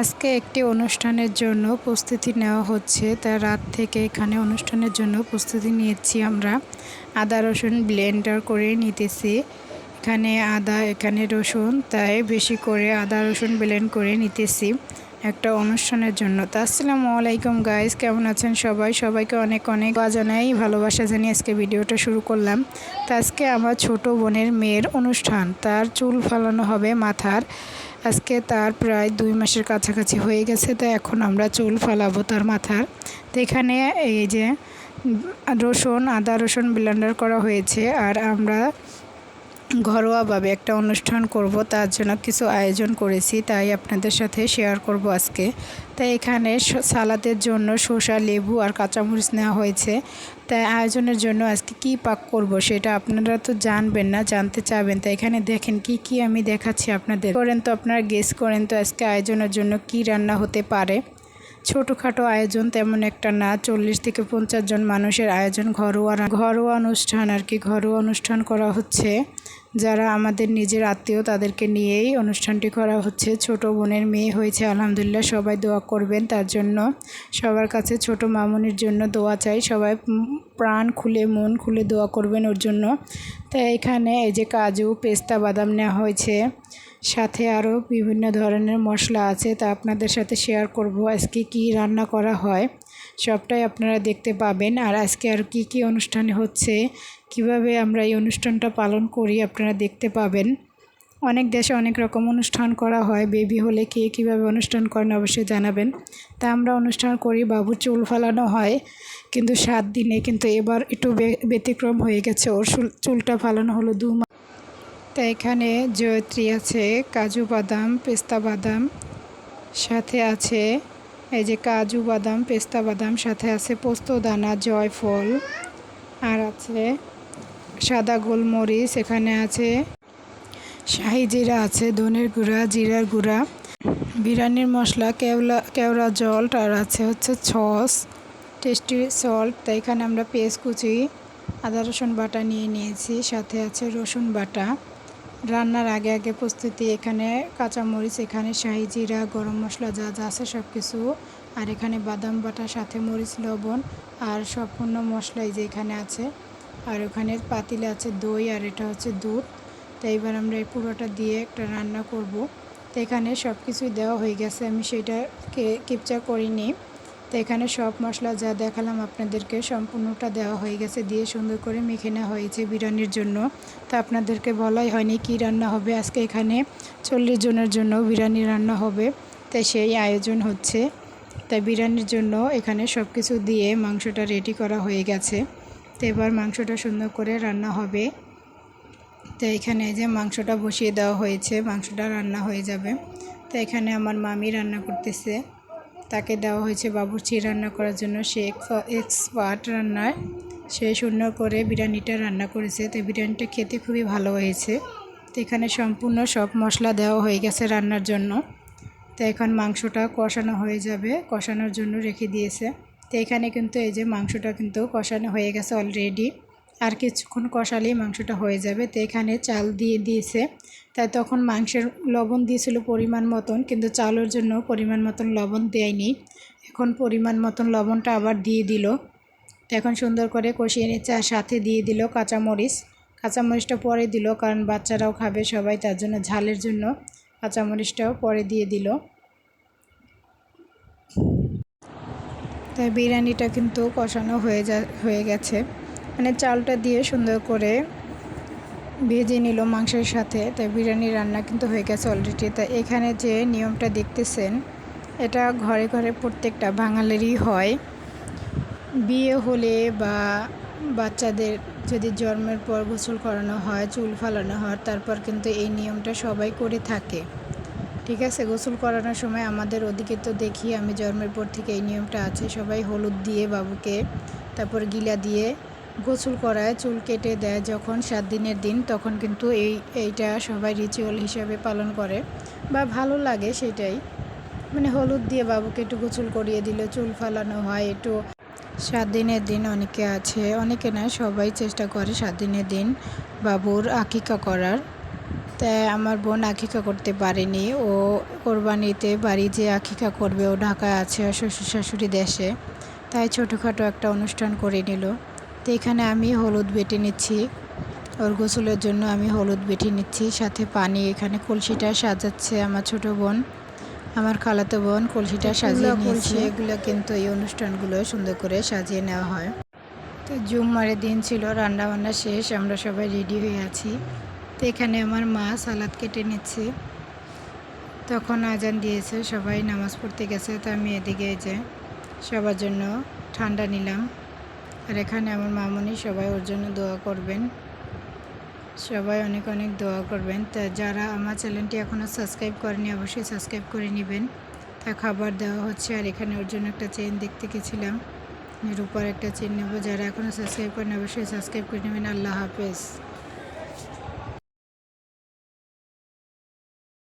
আজকে একটি অনুষ্ঠানের জন্য প্রস্তুতি নেওয়া হচ্ছে। তা রাত থেকে এখানে অনুষ্ঠানের জন্য প্রস্তুতি নিয়েছি আমরা। আদা, রসুন ব্লেন্ডার করে নিতেছি। এখানে আদা, এখানে রসুন, তাই বেশি করে আদা, রসুন ব্লেন্ড করে নিতেছি একটা অনুষ্ঠানের জন্য। তা আসসালামু আলাইকুম গাইস কেমন আছেন সবাই? সবাইকে অনেক অনেক জানাই, ভালোবাসা জানিয়ে আজকে ভিডিওটা শুরু করলাম। তা আজকে আমার ছোট বোনের মেয়ের অনুষ্ঠান। তার চুল ফালানো হবে মাথার। আজকে তার প্রায় দুই মাসের কাছাকাছি হয়ে গেছে, তো এখন আমরা চুল ফালাবো তার মাথার। তো এখানে এই যে রসুন, আদা রসুন ব্লেন্ডার করা হয়েছে, আর আমরা ঘরোয়াভাবে একটা অনুষ্ঠান করব, তার জন্য কিছু আয়োজন করেছি, তাই আপনাদের সাথে শেয়ার করব আজকে। তাই এখানে সালাদের জন্য শসা, লেবু আর কাঁচামরিচ নেওয়া হয়েছে। তাই আয়োজনের জন্য আজকে কি পাক করব সেটা আপনারা তো জানবেন না, জানতে চাবেন। তাই এখানে দেখেন কি কি আমি দেখাচ্ছি আপনাদের। করেন তো আপনারা গেস করেন তো আজকে আয়োজনের জন্য কি রান্না হতে পারে। ছোটোখাটো আয়োজন, তেমন একটা না। চল্লিশ থেকে পঞ্চাশ জন মানুষের আয়োজন, ঘরোয়া ঘরোয়া অনুষ্ঠান আর কি। ঘরোয়া অনুষ্ঠান করা হচ্ছে। যারা আমাদের নিজের আত্মীয়, তাদেরকে নিয়েই অনুষ্ঠানটি করা হচ্ছে। ছোট বোনের মেয়ে হয়েছে, আলহামদুলিল্লাহ সবাই দোয়া করবেন। তার জন্য সবার কাছে ছোট মামুনির জন্য দোয়া চাই। সবাই প্রাণ খুলে, মন খুলে দোয়া করবেন ওর জন্য। তাই এখানে এই যে কাজু, পেস্তা, বাদাম নেওয়া হয়েছে। সাথে আরও বিভিন্ন ধরনের মশলা আছে তা আপনাদের সাথে শেয়ার করব। আজকে কি রান্না করা হয় সবটাই আপনারা দেখতে পাবেন। আর আজকে আর কি কি অনুষ্ঠান হচ্ছে, কীভাবে আমরা এই অনুষ্ঠানটা পালন করি আপনারা দেখতে পাবেন। অনেক দেশে অনেক রকম অনুষ্ঠান করা হয় বেবি হলে কে কীভাবে অনুষ্ঠান করেন অবশ্যই জানাবেন। তা আমরা অনুষ্ঠান করি, বাবু চুল ফালানো হয়, কিন্তু সাত দিনে, কিন্তু এবার একটু ব্যতিক্রম হয়ে গেছে। ওর চুলটা ফালানো হলো দু মাস তা এখানে জয়ত্রী আছে, কাজু বাদাম, পেস্তা বাদাম, সাথে আছে, এই যে কাজু বাদাম, পেস্তা বাদাম, সাথে আছে পোস্ত দানা, জয়ফল, আর আছে সাদা গোলমরিচ, এখানে আছে শাহি জিরা আছে, ধনের গুঁড়া, জিরার গুঁড়া, বিরিয়ানির মশলা, কেওলা, কেওড়া জল, আর আছে হচ্ছে ছস টেস্টি সল্ট তাই এখানে আমরা পেঁয়াজ কুচি, আদা রসুন বাটা নিয়ে নিয়েছি, সাথে আছে রসুন বাটা। রান্নার আগে আগে প্রস্তুতি, এখানে কাঁচামরিচ, এখানে শাহি জিরা, গরম মশলা যা যা আছে সব কিছু আর এখানে বাদাম বাটা, সাথে মরিচ, লবণ, আর সম্পূর্ণ মশলাই যে এখানে আছে। আর ওখানে পাতিলে আছে দই, আর এটা হচ্ছে দুধ। তো এইবার আমরা এই পুরোটা দিয়ে একটা রান্না করব। তো এখানে সব কিছুই দেওয়া হয়ে গেছে, আমি সেটাকে ক্যাপচার করিনি। তো এখানে সব মশলা যা দেখালাম আপনাদেরকে সম্পূর্ণটা দেওয়া হয়ে গেছে, দিয়ে সুন্দর করে মেখে নেওয়া হয়েছে বিরিয়ানির জন্য। তা আপনাদেরকে বলাই হয়নি কি রান্না হবে, আজকে এখানে চল্লিশ জনের জন্য বিরিয়ানি রান্না হবে তাই সেই আয়োজন হচ্ছে। তাই বিরিয়ানির জন্য এখানে সব কিছু দিয়ে মাংসটা রেডি করা হয়ে গেছে। তো এবার মাংসটা সুন্দর করে রান্না হবে। তো এখানে যে মাংসটা বসিয়ে দেওয়া হয়েছে, মাংসটা রান্না হয়ে যাবে। তো এখানে আমার মামি রান্না করতেছে। তাকে দেওয়া হয়েছে বাবুর্চি রান্না করার জন্য। সে এক্সপার্ট রান্নায় সে সুন্দর করে বিরিয়ানিটা রান্না করেছে। তো বিরিয়ানিটা খেতে খুবই ভালো হয়েছে। তো এখানে সম্পূর্ণ সব মশলা দেওয়া হয়ে গেছে রান্নার জন্য। তো এখন মাংসটা কষানো হয়ে যাবে, কষানোর জন্য রেখে দিয়েছে। তো এখানে কিন্তু এই যে মাংসটা কিন্তু কষানো হয়ে গেছে অলরেডি আর কিছুক্ষণ কষালেই মাংসটা হয়ে যাবে। তো এখানে চাল দিয়ে দিয়েছে। তাই তখন মাংসের লবণ দিয়েছিল পরিমাণ মতন, কিন্তু চালের জন্য পরিমাণ মতন লবণ দেয়নি। এখন পরিমাণ মতন লবণটা আবার দিয়ে দিল। এখন সুন্দর করে কষিয়ে নিচ্ছে আর সাথে দিয়ে দিল কাঁচামরিচ। কাঁচামরিচটা পরে দিল, কারণ বাচ্চারাও খাবে সবাই, তার জন্য ঝালের জন্য কাঁচামরিচটাও পরে দিয়ে দিল। তাই বিরিয়ানিটা কিন্তু কষানো হয়ে যা, হয়ে গেছে। মানে চালটা দিয়ে সুন্দর করে ভেজে নিল মাংসের সাথে। তাই বিরিয়ানি রান্না কিন্তু হয়ে গেছে অলরেডি তা এখানে যে নিয়মটা দেখতেছেন, এটা ঘরে ঘরে প্রত্যেকটা বাঙালিরই হয়। বিয়ে হলে বা বাচ্চাদের যদি জন্মের পর গোসল করানো হয়, চুল ফালানো হয়, তারপর কিন্তু এই নিয়মটা সবাই করে থাকে। ঠিক আছে? গোসল করানোর সময় আমাদের ওদিকে তো দেখি আমি জন্মের পর থেকে এই নিয়মটা আছে। সবাই হলুদ দিয়ে বাবুকে, তারপর গিলা দিয়ে গোসল করায়, চুল কেটে দেয় যখন সাত দিনের দিন, তখন কিন্তু এই, এইটা সবাই রিচুয়াল হিসাবে পালন করে। বা ভালো লাগে সেটাই। মানে হলুদ দিয়ে বাবুকে একটু গোসল করিয়ে দিল চুল ফালানো হয়, একটু সাত দিনের দিন অনেকে আছে, অনেকে না, সবাই চেষ্টা করে সাত দিনের দিন বাবুর আকিকা করার। তাই আমার বোন আখিকা করতে পারেনি। ও কোরবানিতে বাড়ি যে আখিকা করবে, ও ঢাকায় আছে শ্বশুর শাশুড়ি দেশে। তাই ছোটোখাটো একটা অনুষ্ঠান করে নিল। তো এখানে আমি হলুদ বেটে নিচ্ছি। ওর গোসলের জন্য আমি হলুদ বেটে নিচ্ছি। সাথে পানি এখানে কলসিটা সাজাচ্ছে আমার ছোট বোন। আমার খালাতো বোন কলসিটা সাজিয়ে নিয়েছে। এগুলো কিন্তু এই অনুষ্ঠানগুলো সুন্দর করে সাজিয়ে নেওয়া হয়। তো জুম্মারের দিন ছিল রান্না বান্না শেষ আমরা সবাই রেডি হয়ে আছি। তো এখানে আমার মা সালাদ কেটে নিচ্ছে। তখন আজান দিয়েছে সবাই নামাজ পড়তে গেছে। তো আমি এদিকে যে সবার জন্য ঠান্ডা নিলাম। আর এখানে আমার মামনি সবাই ওর জন্য দোয়া করবেন। সবাই অনেক অনেক দোয়া করবেন। তা যারা আমার চ্যানেলটি এখনও সাবস্ক্রাইব করেনি, অবশ্যই সাবস্ক্রাইব করে নেবেন। তা খাবার দেওয়া হচ্ছে আর এখানে ওর জন্য একটা চেন দেখতে গেছিলাম। রূপার একটা চেন নেব। যারা এখনও সাবস্ক্রাইব করেন, অবশ্যই সাবস্ক্রাইব করে নেবেন। আল্লাহ হাফেজ।